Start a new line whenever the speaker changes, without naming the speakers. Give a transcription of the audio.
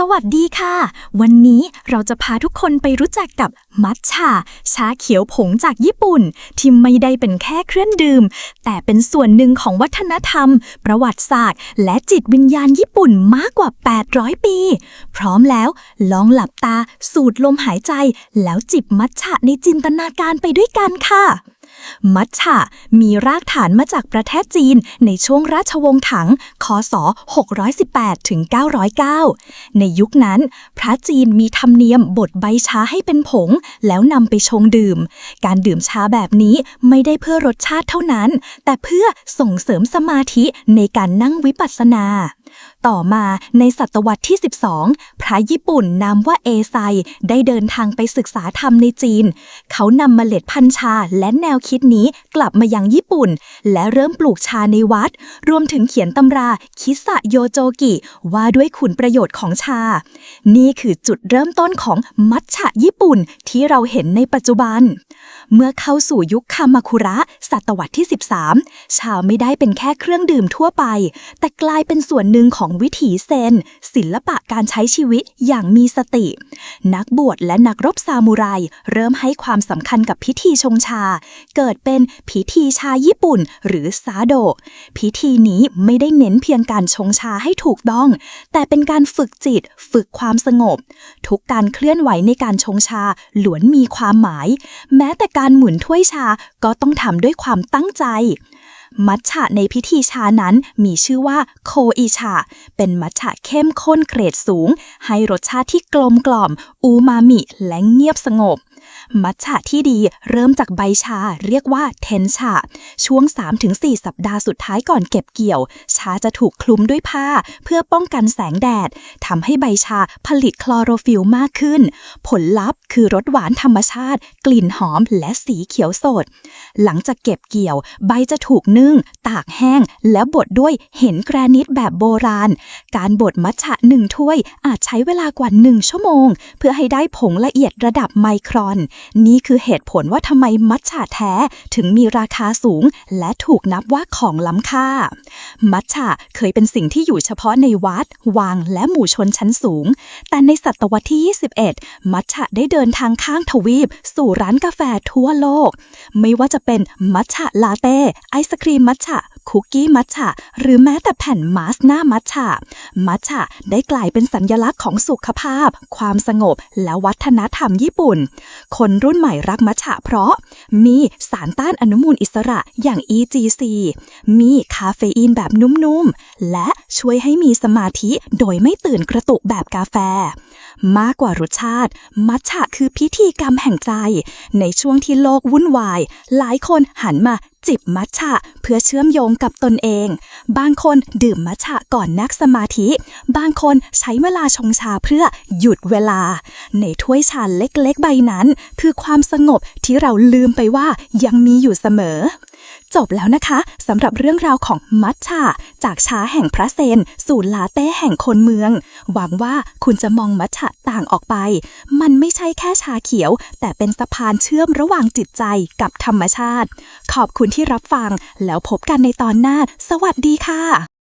สวัสดีค่ะ วันนี้เราจะพาทุกคนไปรู้จักกับมัทฉะชาเขียวผงจากญี่ปุ่น ที่ไม่ได้เป็นแค่เครื่องดื่ม แต่เป็นส่วนหนึ่งของวัฒนธรรม ประวัติศาสตร์ และจิตวิญญาณญี่ปุ่นมากกว่า 800 ปี พร้อมแล้วลองหลับตาสูดลมหายใจ แล้วจิบมัทฉะในจินตนาการไปด้วยกันค่ะ มัทฉะมีรากฐานมาจากประเทศจีนในช่วงราชวงศ์ถัง คศ 618 ถึง 909 ในยุคนั้น พระจีนมีธรรมเนียมบดใบชาให้เป็นผง แล้วนำไปชงดื่ม การดื่มชาแบบนี้ไม่ได้เพื่อรสชาติเท่านั้น แต่เพื่อส่งเสริมสมาธิในการนั่งวิปัสสนา ต่อมาในศตวรรษที่ 12 พระญี่ปุ่นนามว่าเอไซได้เดินทางไปศึกษาธรรมในจีน เขานำเมล็ดพันธุ์ชาและแนวคิดนี้กลับมายังญี่ปุ่น และเริ่มปลูกชาในวัด รวมถึงเขียนตำราคิสะโยโจกิ ว่าด้วยคุณประโยชน์ของชา นี่คือจุดเริ่มต้นของมัทฉะญี่ปุ่นที่เราเห็นในปัจจุบัน เมื่อเข้าสู่ยุคคามาคุระ ศตวรรษที่ 13 ชาไม่ได้เป็นแค่เครื่องดื่มทั่วไป แต่กลายเป็นส่วนหนึ่งของวิถีเซน ศิลปะการใช้ชีวิตอย่างมีสติ นักบวชและนักรบซามูไรเริ่มให้ความสำคัญกับพิธีชงชา เกิดเป็นพิธีชาญี่ปุ่น หรือซาโด พิธีนี้ไม่ได้เน้นเพียงการชงชาให้ถูกต้อง แต่เป็นการฝึกจิต ฝึกความสงบ ทุกการเคลื่อนไหวในการชงชาล้วนมีความหมาย แม้แต่การหมุนถ้วยชาก็ต้องทำด้วยความตั้งใจ มัทฉะในพิธีชานั้นมีชื่อว่าโคอิชา เป็นมัทฉะเข้มข้นเกรดสูง ให้รสชาติที่กลมกล่อม อูมามิและเงียบสงบ มัทฉะที่ดีเริ่มจากใบชาเรียกว่าเทนชาช่วง 3-4 สัปดาห์สุดท้ายก่อนเก็บเกี่ยว ชาจะถูกคลุมด้วยผ้า เพื่อป้องกันแสงแดดทำให้ใบชาผลิตคลอโรฟิลมากขึ้น ผลลัพธ์คือรสหวานธรรมชาติ กลิ่นหอมและสีเขียวสด หลังจากเก็บเกี่ยว ใบจะถูกนึ่ง ตากแห้ง แล้วบดด้วยเห็นแกรนิตแบบโบราณ การบดมัทฉะหนึ่งถ้วยอาจใช้เวลากว่าหนึ่งชั่วโมง เพื่อให้ได้ผงละเอียดระดับไมครอนนี่คือเหตุผลว่าทำไมมัทฉะแท้ถึงมีราคาสูง และถูกนับว่าของล้ำค่า มัทฉะเคยเป็นสิ่งที่อยู่เฉพาะในวัด วัง และหมู่ชนชั้นสูง แต่ในศตวรรษที่ 21 มัทฉะได้เดินทางข้างทวีป สู่ร้านกาแฟทั่วโลก ไม่ว่าจะเป็นมัทฉะลาเต้ ไอศครีมมัทฉะ คุกกี้มัทฉะหรือแม้แต่แผ่นมาสหน้ามัทฉะมัทฉะได้กลายเป็นสัญลักษณ์ของสุขภาพ ความสงบ และวัฒนธรรมญี่ปุ่น คนรุ่นใหม่รักมัทฉะเพราะ มีสารต้านอนุมูลอิสระอย่าง EGC มีคาเฟอีนแบบนุ่มๆ และช่วยให้มีสมาธิโดยไม่ตื่นกระตุกแบบกาแฟ มากกว่ารสชาติ มัทฉะคือพิธีกรรมแห่งใจ ในช่วงที่โลกวุ่นวาย หลายคนหันมา จิบมัทฉะเพื่อเชื่อมโยงกับตนเอง บางคนดื่มมัทฉะก่อนนักสมาธิ บางคนใช้เวลาชงชาเพื่อหยุดเวลา ในถ้วยชาเล็กๆใบนั้น คือความสงบที่เราลืมไปว่ายังมีอยู่เสมอ จบแล้วนะคะสำหรับเรื่องราวของมัทฉะจากชาแห่งพระเซน สู่ลาเต้แห่งคนเมือง หวังว่าคุณจะมองมัทฉะต่างออกไป มันไม่ใช่แค่ชาเขียว แต่เป็นสะพานเชื่อมระหว่างจิตใจกับธรรมชาติ ขอบคุณที่รับฟังแล้วพบกันในตอนหน้า สวัสดีค่ะ